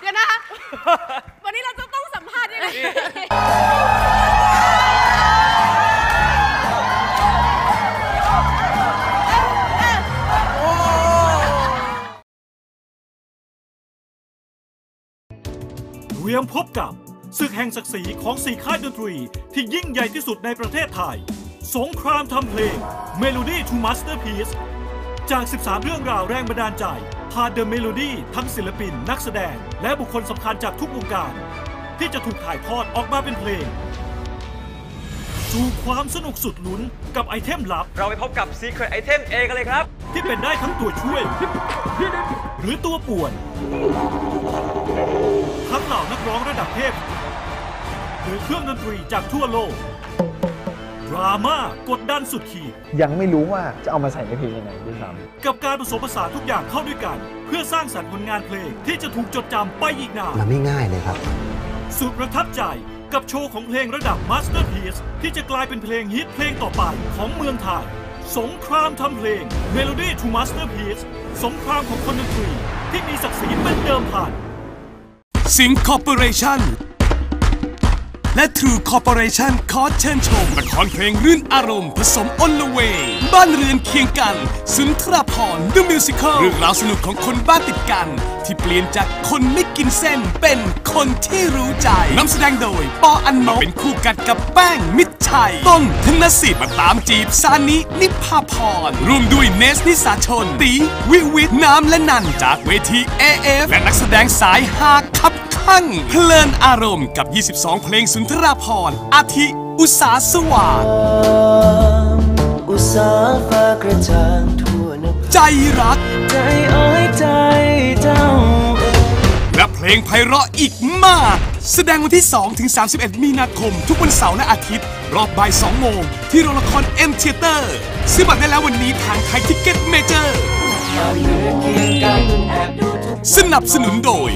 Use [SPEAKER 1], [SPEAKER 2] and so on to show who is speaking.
[SPEAKER 1] เดี๋ยวนะคะ วันนี้เราจะต้องสัมภาษณ์ยังไง
[SPEAKER 2] เรียมพบกับศึกแห่งศักดิ์ศรีของสี่ค่ายดนตรี ที่ยิ่งใหญ่ที่สุดในประเทศไทย สงครามทำเพลง Melody to Masterpiece จาก 13 เรื่องราวแรงบันดาลใจพา The Melody ทั้งศิลปิน นักแสดง และบุคคลสำคัญจากทุกวงการ ที่จะถูกถ่ายทอดออกมาเป็นเพลงสู่ความสนุกสุดลุ้นกับไอเทมลับ
[SPEAKER 3] เราไปพบกับ Secret Item A กันเลยครับ
[SPEAKER 2] ที่เป็นได้ทั้งตัวช่วย หรือตัวป่วน ทั้งเหล่านักร้องระดับเทพ หรือเครื่องดนตรีจากทั่วโลก ดราม่ากดดันสุดขีด
[SPEAKER 4] ยังไม่รู้ว่าจะเอามาใส่ในเพลงยังไงด้วยซ้
[SPEAKER 2] กับการผสมผสานทุกอย่างเข้าด้วยกัน เพื่อสร้างสรรค์ผลงานเพลงที่จะถูกจดจำไปอีกนาน
[SPEAKER 5] มันไม่ง่ายเลยครับ
[SPEAKER 2] สุดประทับใจกับโชว์ของเพลงระดับ Masterpiece ที่จะกลายเป็นเพลงฮิตเพลงต่อไปของเมืองไทย สงครามทำเพลง Melody to Masterpiece สงครามของคนดนตรีที่มีศักดิ์ศรีเป็นเดิมพัน
[SPEAKER 6] สิงคอร์ปอเรชั่น และ True Corporation ขอเชิญชมละครเพลงรื่นอารมณ์ ผสมอนละเวงบ้านเรือนเคียงกัน สุนทรภรณ์ The Musical เรื่องราวสนุกของคนบ้านติดกัน ที่เปลี่ยนจากคนไม่กินเส้นเป็นคนที่รู้ใจนำแสดงโดย ปออันนบเป็นคู่กัดกับแป้งมิตรชัย ต้นธนสิทธิ์มาตามจีบซานินิพาพรร่วมด้วยเนสนิสาชน ตี วิวิทน้ำและนันจากเวที AF และนักแสดงสายฮาคับ ข้างเพลินอารมณ์กับ 22 เพลงสุนทราพรณ์อาทิ อุสาสว่าง
[SPEAKER 7] อุตสาห์ฟ้ากระจ่างทั่วหน้า
[SPEAKER 6] ใจรัก
[SPEAKER 7] ใจอ้อยใจเจ้า
[SPEAKER 6] และเพลงไพเราะอีกมาก แสดงวันที่ 2 ถึง 31 มีนาคม ทุกวันเสาร์และอาทิตย์ รอบบ่าย 2 โมง ที่โรงละคร M Theater ซื้อบัตรได้แล้ววันนี้ทางไทยทิกเก็ตเมเจอร์สนับสนุนโดย